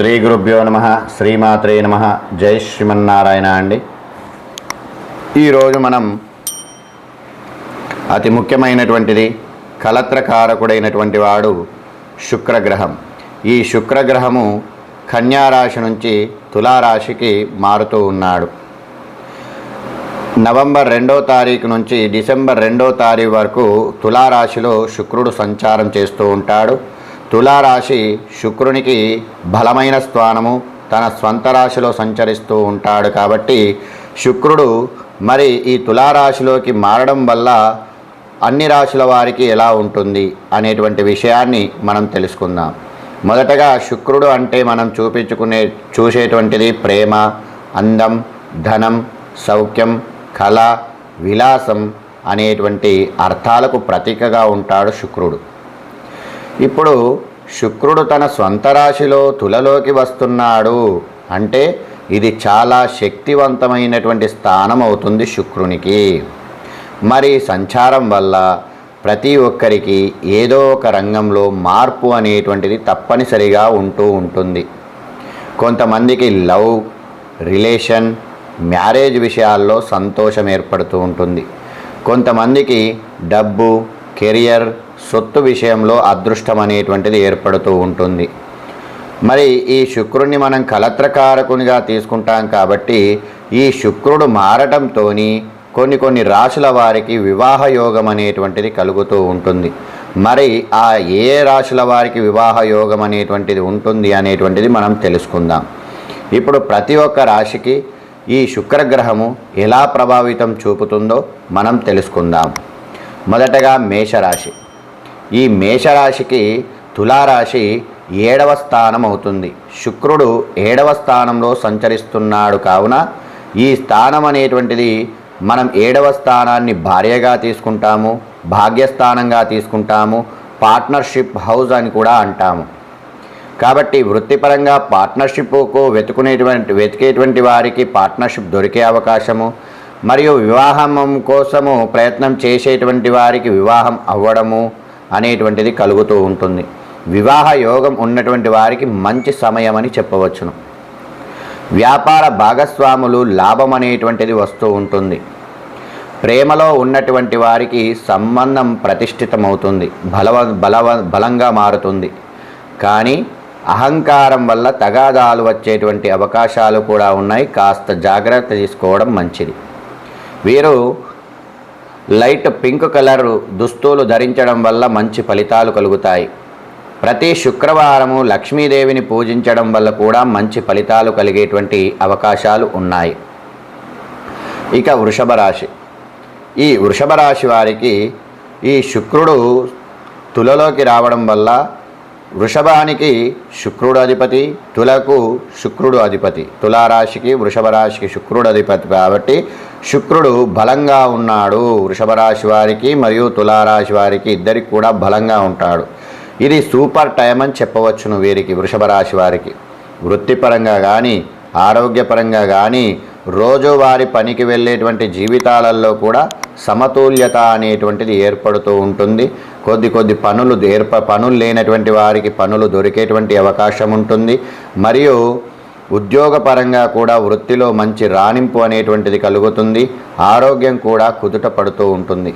శ్రీ గురుభ్యో నమ శ్రీమాత్రే నమ. జై శ్రీమన్నారాయణ అండి. ఈరోజు మనం అతి ముఖ్యమైనటువంటిది కలత్రకారకుడైనటువంటి వాడు శుక్రగ్రహం. ఈ శుక్రగ్రహము కన్యారాశి నుంచి తులారాశికి మారుతూ ఉన్నాడు. నవంబర్ రెండో తారీఖు నుంచి డిసెంబర్ రెండో తారీఖు వరకు తులారాశిలో శుక్రుడు సంచారం చేస్తూ ఉంటాడు. తులారాశి శుక్రునికి బలమైన స్థానము. తన స్వంత రాశిలో సంచరిస్తూ ఉంటాడు కాబట్టి శుక్రుడు మరి ఈ తులారాశిలోకి మారడం వల్ల అన్ని రాశుల వారికి ఎలా ఉంటుంది అనేటువంటి విషయాన్ని మనం తెలుసుకుందాం. మొదటగా శుక్రుడు అంటే మనం చూపించుకునే చూసేటువంటిది ప్రేమ అందం ధనం సౌఖ్యం కళ విలాసం అనేటువంటి అర్థాలకు ప్రతీకగా ఉంటాడు శుక్రుడు. ఇప్పుడు శుక్రుడు తన స్వంత రాశిలో తులలోకి వస్తున్నాడు. అంటే ఇది చాలా శక్తివంతమైనటువంటి స్థానం అవుతుంది శుక్రునికి. మరి సంచారం వల్ల ప్రతి ఒక్కరికి ఏదో ఒక రంగంలో మార్పు అనేటువంటిది తప్పనిసరిగా ఉంటూ ఉంటుంది. కొంతమందికి లవ్ రిలేషన్ మ్యారేజ్ విషయాల్లో సంతోషం ఏర్పడుతూ ఉంటుంది. కొంతమందికి డబ్బు కెరియర్ సొత్తు విషయంలో అదృష్టం అనేటువంటిది ఏర్పడుతూ ఉంటుంది. మరి ఈ శుక్రుణ్ణి మనం కలత్రకారకునిగా తీసుకుంటాం కాబట్టి ఈ శుక్రుడు మారటంతో కొన్ని కొన్ని రాశుల వారికి వివాహ యోగం అనేటువంటిది కలుగుతూ ఉంటుంది. మరి ఆ ఏ రాశుల వారికి వివాహ యోగం అనేటువంటిది ఉంటుంది అనేటువంటిది మనం తెలుసుకుందాం. ఇప్పుడు ప్రతి ఒక్క రాశికి ఈ శుక్రగ్రహము ఎలా ప్రభావితం చూపుతుందో మనం తెలుసుకుందాం. మొదటగా మేషరాశి. ఈ మేషరాశికి తులారాశి ఏడవ స్థానం అవుతుంది శుక్రుడు ఏడవ స్థానంలో సంచరిస్తున్నాడు కావున ఈ స్థానం అనేటువంటిది మనం ఏడవ స్థానాన్ని భార్యగా తీసుకుంటాము భాగ్యస్థానంగా తీసుకుంటాము పార్ట్నర్షిప్ హౌస్ అని కూడా అంటాము. కాబట్టి వృత్తిపరంగా పార్ట్నర్షిప్కు వెతుకునేటువంటి వెతికేటువంటి వారికి పార్ట్నర్షిప్ దొరికే అవకాశము మరియు వివాహం కోసము ప్రయత్నం చేసేటువంటి వారికి వివాహం అవ్వడము అనేటువంటిది కలుగుతూ ఉంటుంది. వివాహ యోగం ఉన్నటువంటి వారికి మంచి సమయం అని చెప్పవచ్చును. వ్యాపార భాగస్వాములు లాభం అనేటువంటిది వస్తూ ఉంటుంది. ప్రేమలో ఉన్నటువంటి వారికి సంబంధం ప్రతిష్ఠితమవుతుంది. బలవ బలవ బలంగా మారుతుంది. కానీ అహంకారం వల్ల తగాదాలు వచ్చేటువంటి అవకాశాలు కూడా ఉన్నాయి. కాస్త జాగ్రత్త తీసుకోవడం మంచిది. వీరు లైట్ పింక్ కలర్ దుస్తులు ధరించడం వల్ల మంచి ఫలితాలు కలుగుతాయి. ప్రతి శుక్రవారము లక్ష్మీదేవిని పూజించడం వల్ల కూడా మంచి ఫలితాలు కలిగేటువంటి అవకాశాలు ఉన్నాయి. ఇక వృషభ రాశి. ఈ వృషభ రాశి వారికి ఈ శుక్రుడు తులలోకి రావడం వల్ల వృషభానికి శుక్రుడు అధిపతి తులకు శుక్రుడు అధిపతి. తులారాశికి వృషభ రాశికి శుక్రుడు అధిపతి. కాబట్టి శుక్రుడు బలంగా ఉన్నాడు. వృషభ రాశి వారికి మరియు తులారాశి వారికి ఇద్దరికి కూడా బలంగా ఉంటాడు. ఇది సూపర్ టైం అని చెప్పవచ్చును వీరికి వృషభ రాశి వారికి. వృత్తిపరంగా కానీ ఆరోగ్యపరంగా కానీ రోజువారి పనికి వెళ్ళేటువంటి జీవితాలలో కూడా సమతుల్యత అనేటువంటిది ఏర్పడుతూ ఉంటుంది. కొద్ది కొద్ది పనులు ఏర్ప పనులు లేనటువంటి వారికి పనులు దొరికేటువంటి అవకాశం ఉంటుంది. మరియు ఉద్యోగపరంగా కూడా వృత్తిలో మంచి రాణింపు అనేటువంటిది కలుగుతుంది. ఆరోగ్యం కూడా కుదుట పడుతూ ఉంటుంది.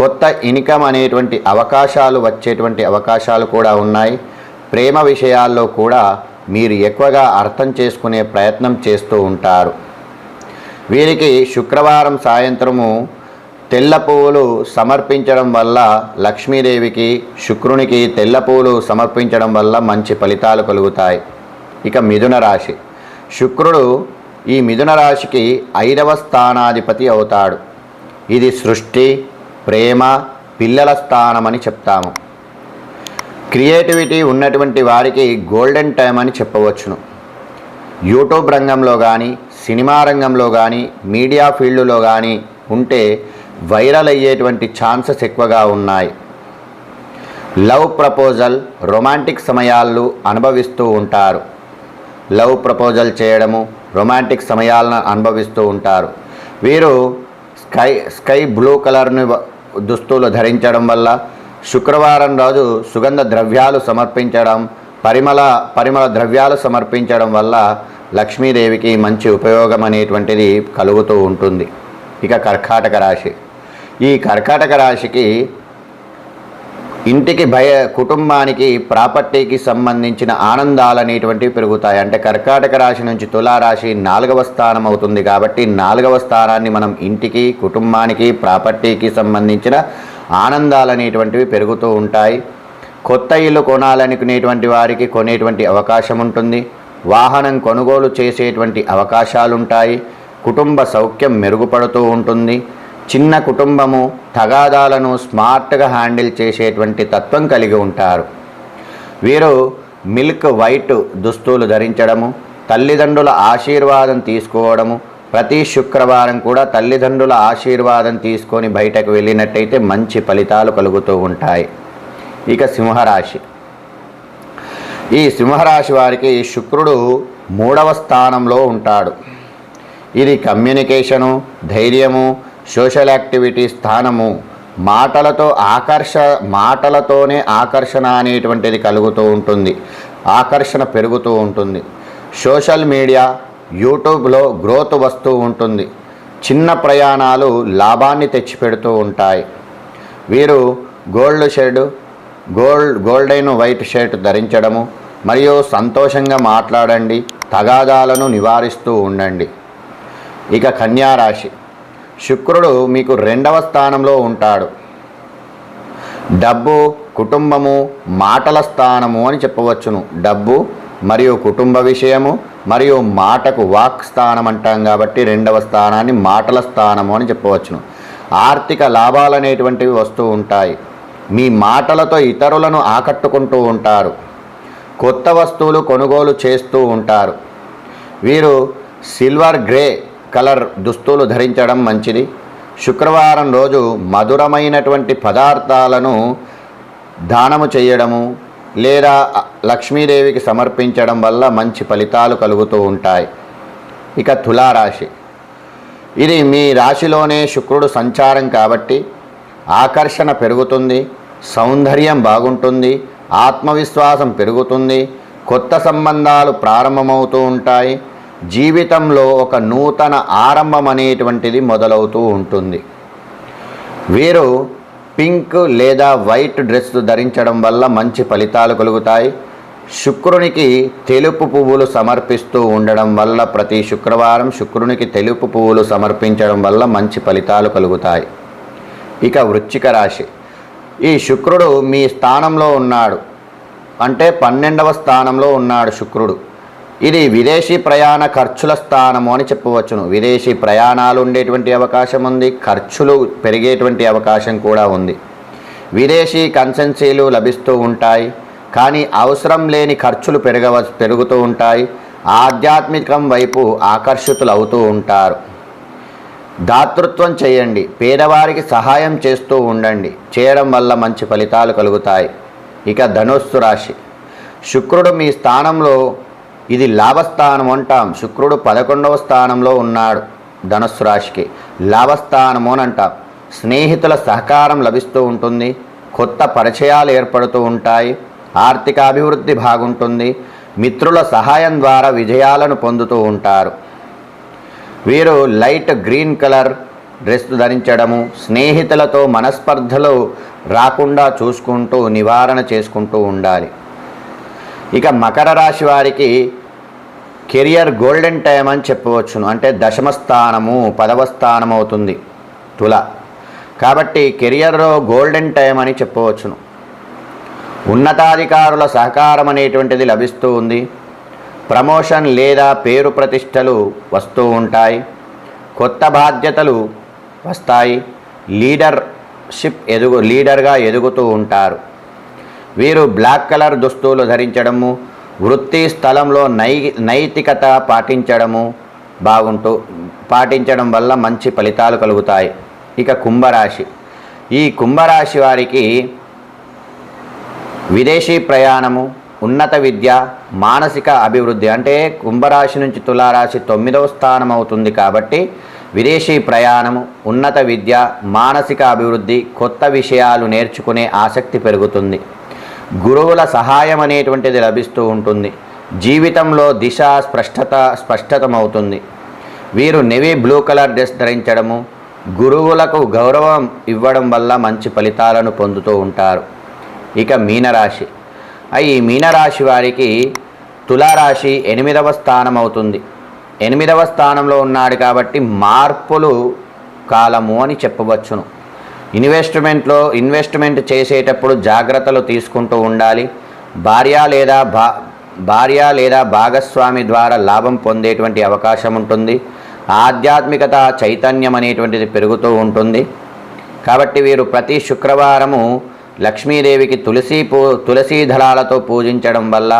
కొత్త ఇన్కమ్ అనేటువంటి అవకాశాలు వచ్చేటువంటి అవకాశాలు కూడా ఉన్నాయి. ప్రేమ విషయాల్లో కూడా మీరు ఎక్కువగా అర్థం చేసుకునే ప్రయత్నం చేస్తూ ఉంటారు. వీరికి శుక్రవారం సాయంత్రము తెల్ల పువ్వులు సమర్పించడం వల్ల లక్ష్మీదేవికి శుక్రునికి తెల్ల పువ్వులు సమర్పించడం వల్ల మంచి ఫలితాలు కలుగుతాయి. ఇక మిథున రాశి. శుక్రుడు ఈ మిథున రాశికి ఐదవ స్థానాధిపతి అవుతాడు. ఇది సృష్టి ప్రేమ పిల్లల స్థానమని చెప్తాము. క్రియేటివిటీ ఉన్నటువంటి వారికి గోల్డెన్ టైం అని చెప్పవచ్చును. యూట్యూబ్ రంగంలో కానీ సినిమా రంగంలో కానీ మీడియా ఫీల్డ్లో కానీ ఉంటే వైరల్ అయ్యేటువంటి ఛాన్సెస్ ఎక్కువగా ఉన్నాయి. లవ్ ప్రపోజల్ రొమాంటిక్ సమయాలు అనుభవిస్తూ ఉంటారు. లవ్ ప్రపోజల్ చేయడము రొమాంటిక్ సమయాలను అనుభవిస్తూ ఉంటారు. వీరు స్కై స్కై బ్లూ కలర్ని దుస్తులు ధరించడం వల్ల శుక్రవారం రోజు సుగంధ ద్రవ్యాలు సమర్పించడం పరిమళ పరిమళ ద్రవ్యాలు సమర్పించడం వల్ల లక్ష్మీదేవికి మంచి ఉపయోగం అనేటువంటిది కలుగుతూ ఉంటుంది. ఇక కర్కాటక రాశి. ఈ కర్కాటక రాశికి ఇంటికి భయ కుటుంబానికి ప్రాపర్టీకి సంబంధించిన ఆనందాలు అనేటువంటివి పెరుగుతాయి. అంటే కర్కాటక రాశి నుంచి తులారాశి నాలుగవ స్థానం అవుతుంది కాబట్టి నాలుగవ స్థానాన్ని మనం ఇంటికి కుటుంబానికి ప్రాపర్టీకి సంబంధించిన ఆనందాలు అనేటువంటివి పెరుగుతూ ఉంటాయి. కొత్త ఇల్లు కొనాలనుకునేటువంటి వారికి కొనేటువంటి అవకాశం ఉంటుంది. వాహనం కొనుగోలు చేసేటువంటి అవకాశాలుంటాయి. కుటుంబ సౌఖ్యం మెరుగుపడుతూ ఉంటుంది. చిన్న కుటుంబము తగాదాలను స్మార్ట్గా హ్యాండిల్ చేసేటువంటి తత్వం కలిగి ఉంటారు. వీరు మిల్క్ వైట్ దుస్తులు ధరించడము తల్లిదండ్రుల ఆశీర్వాదం తీసుకోవడము ప్రతి శుక్రవారం కూడా తల్లిదండ్రుల ఆశీర్వాదం తీసుకొని బయటకు వెళ్ళినట్టయితే మంచి ఫలితాలు కలుగుతూ ఉంటాయి. ఇక సింహరాశి. ఈ సింహరాశి వారికి శుక్రుడు మూడవ స్థానంలో ఉంటాడు. ఇది కమ్యూనికేషను ధైర్యము సోషల్ యాక్టివిటీ స్థానము మాటలతో ఆకర్ష మాటలతోనే ఆకర్షణ అనేటువంటిది కలుగుతూ ఉంటుంది. ఆకర్షణ పెరుగుతూ ఉంటుంది. సోషల్ మీడియా యూట్యూబ్లో గ్రోత్ వస్తూ ఉంటుంది. చిన్న ప్రయాణాలు లాభాన్ని తెచ్చిపెడుతూ ఉంటాయి. వీరు gold shade gold golden white shirt ధరించడము మరియు సంతోషంగా మాట్లాడండి తగాదాలను నివారిస్తూ ఉండండి. ఇక కన్యారాశి. శుక్రుడు మీకు రెండవ స్థానంలో ఉంటాడు. డబ్బు కుటుంబము మాటల స్థానము అని చెప్పవచ్చును. డబ్బు మరియు కుటుంబ విషయము మరియు మాటకు వాక్ స్థానం అంటాం కాబట్టి రెండవ స్థానాన్ని మాటల స్థానము అని చెప్పవచ్చును. ఆర్థిక లాభాలు అనేటువంటివి వస్తూ ఉంటాయి. మీ మాటలతో ఇతరులను ఆకట్టుకుంటూ ఉంటారు. కొత్త వస్తువులు కొనుగోలు చేస్తూ ఉంటారు. వీరు సిల్వర్ గ్రే కలర్ దుస్తులు ధరించడం మంచిది. శుక్రవారం రోజు మధురమైనటువంటి పదార్థాలను దానము చేయడము లేదా లక్ష్మీదేవికి సమర్పించడం వల్ల మంచి ఫలితాలు కలుగుతూ ఉంటాయి. ఇక తులారాశి. ఇది మీ రాశిలోనే శుక్రుడు సంచారం కాబట్టి ఆకర్షణ పెరుగుతుంది సౌందర్యం బాగుంటుంది ఆత్మవిశ్వాసం పెరుగుతుంది కొత్త సంబంధాలు ప్రారంభమవుతూ ఉంటాయి. జీవితంలో ఒక నూతన ఆరంభం అనేటువంటిది మొదలవుతూ ఉంటుంది. వీరు పింక్ లేదా వైట్ డ్రెస్ ధరించడం వల్ల మంచి ఫలితాలు కలుగుతాయి. శుక్రునికి తెలుపు పువ్వులు సమర్పిస్తూ ఉండడం వల్ల ప్రతి శుక్రవారం శుక్రునికి తెలుపు పువ్వులు సమర్పించడం వల్ల మంచి ఫలితాలు కలుగుతాయి. ఇక వృశ్చిక రాశి. ఈ శుక్రుడు మీ స్థానంలో ఉన్నాడు. అంటే పన్నెండవ స్థానంలో ఉన్నాడు శుక్రుడు. ఇది విదేశీ ప్రయాణ ఖర్చుల స్థానము అని చెప్పవచ్చును. విదేశీ ప్రయాణాలు ఉండేటువంటి అవకాశం ఉంది ఖర్చులు పెరిగేటువంటి అవకాశం కూడా ఉంది. విదేశీ కన్సెన్సీలు లభిస్తూ ఉంటాయి కానీ అవసరం లేని ఖర్చులు పెరగవ పెరుగుతూ ఉంటాయి ఆధ్యాత్మికం వైపు ఆకర్షితులు అవుతూ ఉంటారు. దాతృత్వం చేయండి పేదవారికి సహాయం చేస్తూ ఉండండి చేయడం వల్ల మంచి ఫలితాలు కలుగుతాయి. ఇక ధనుస్సు రాశి. శుక్రుడు మీ స్థానంలో ఇది లాభస్థానం అంటాం. శుక్రుడు పదకొండవ స్థానంలో ఉన్నాడు ధనుస్సు రాశికి. లాభస్థానము అని అంటాం. స్నేహితుల సహకారం లభిస్తూ ఉంటుంది. కొత్త పరిచయాలు ఏర్పడుతూ ఉంటాయి. ఆర్థిక అభివృద్ధి బాగుంటుంది. మిత్రుల సహాయం ద్వారా విజయాలను పొందుతూ ఉంటారు. వీరు లైట్ గ్రీన్ కలర్ డ్రెస్ ధరించడము స్నేహితులతో మనస్పర్ధలు రాకుండా చూసుకుంటూ నివారణ చేసుకుంటూ ఉండాలి. ఇక మకర రాశి వారికి కెరియర్ గోల్డెన్ టైం అని చెప్పవచ్చును. అంటే దశమ స్థానము పదవ స్థానం అవుతుంది తుల. కాబట్టి కెరియర్లో గోల్డెన్ టైం అని చెప్పవచ్చును. ఉన్నతాధికారుల సహకారం అనేటువంటిది లభిస్తూ ఉంది. ప్రమోషన్ లేదా పేరు ప్రతిష్టలు వస్తూ ఉంటాయి. కొత్త బాధ్యతలు వస్తాయి. లీడర్షిప్ ఎదుగు లీడర్గా ఎదుగుతూ ఉంటారు. వీరు బ్లాక్ కలర్ దుస్తులు ధరించడము వృత్తి స్థలంలో నై నైతికత పాటించడము బాగుంటూ పాటించడం వల్ల మంచి ఫలితాలు కలుగుతాయి. ఇక కుంభరాశి. ఈ కుంభరాశి వారికి విదేశీ ప్రయాణము ఉన్నత విద్య మానసిక అభివృద్ధి అంటే కుంభరాశి నుంచి తులారాశి తొమ్మిదవ స్థానం అవుతుంది కాబట్టి విదేశీ ప్రయాణము ఉన్నత విద్య మానసిక అభివృద్ధి కొత్త విషయాలు నేర్చుకునే ఆసక్తి పెరుగుతుంది. గురువుల సహాయం అనేటువంటిది లభిస్తూ ఉంటుంది. జీవితంలో దిశ స్పష్టత స్పష్టతమవుతుంది. వీరు నెవీ బ్లూ కలర్ డ్రెస్ ధరించడము గురువులకు గౌరవం ఇవ్వడం వల్ల మంచి ఫలితాలను పొందుతూ ఉంటారు. ఇక మీనరాశి. ఈ మీనరాశి వారికి తులారాశి ఎనిమిదవ స్థానం అవుతుంది ఎనిమిదవ స్థానంలో ఉన్నాడు కాబట్టి మార్పులు కాలము అని చెప్పవచ్చును. ఇన్వెస్ట్మెంట్లో ఇన్వెస్ట్మెంట్ చేసేటప్పుడు జాగ్రత్తలు తీసుకుంటూ ఉండాలి. భార్య లేదా భా భార్య లేదా భాగస్వామి ద్వారా లాభం పొందేటువంటి అవకాశం ఉంటుంది. ఆధ్యాత్మికత చైతన్యం అనేటువంటిది పెరుగుతూ ఉంటుంది. కాబట్టి వీరు ప్రతి శుక్రవారము లక్ష్మీదేవికి తులసి పూ తులసీ దళాలతో పూజించడం వల్ల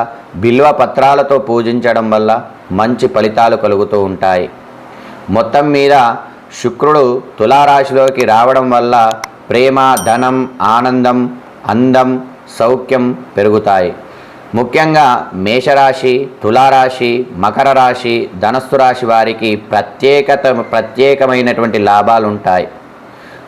బిల్వ పత్రాలతో పూజించడం వల్ల మంచి ఫలితాలు కలుగుతూ ఉంటాయి. మొత్తం మీద శుక్రుడు తులారాశిలోకి రావడం వల్ల ప్రేమ ధనం ఆనందం అందం సౌఖ్యం పెరుగుతాయి. ముఖ్యంగా మేషరాశి తులారాశి మకర రాశి ధనస్సు రాశి వారికి ప్రత్యేకత ప్రత్యేకమైనటువంటి లాభాలు ఉంటాయి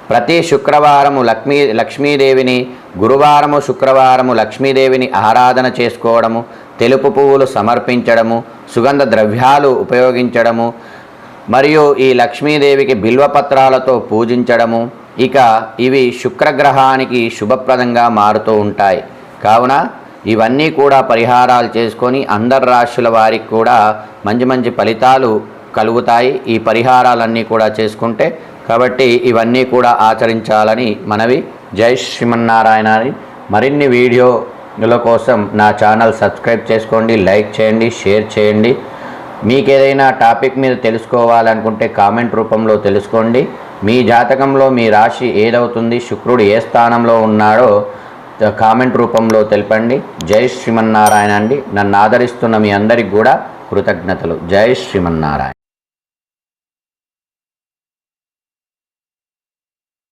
ప్రతి శుక్రవారము లక్ష్మీ లక్ష్మీదేవిని గురువారము శుక్రవారము లక్ష్మీదేవిని ఆరాధన చేసుకోవడము తెలుపు పువ్వులు సమర్పించడము సుగంధ ద్రవ్యాలు ఉపయోగించడము మరియు ఈ లక్ష్మీదేవికి బిల్వపత్రాలతో పూజించడము ఇక ఇవి శుక్రగ్రహానికి శుభప్రదంగా మారుతూ ఉంటాయి. కావున ఇవన్నీ కూడా పరిహారాలు చేసుకొని అందరు రాశుల వారికి కూడా మంచి మంచి ఫలితాలు కలుగుతాయి. ఈ పరిహారాలన్నీ కూడా చేసుకుంటే కాబట్టి ఇవన్నీ కూడా ఆచరించాలని మనవి. జై శ్రీమన్నారాయణ మరిన్ని వీడియోల కోసం నా ఛానల్ సబ్స్క్రైబ్ చేసుకోండి లైక్ చేయండి షేర్ చేయండి. మీకు ఏదైనా టాపిక్ మీద తెలుసుకోవాలనుకుంటే కామెంట్ రూపంలో తెలుసుకోండి. మీ జాతకంలో మీ రాశి ఏదవుతుంది శుక్రుడు ఏ స్థానంలో ఉన్నాడో కామెంట్ రూపంలో తెలపండి. జై శ్రీమన్నారాయణ అండి. నన్ను ఆదరిస్తున్న మీ అందరికి కూడా కృతజ్ఞతలు. జై శ్రీమన్నారాయణ.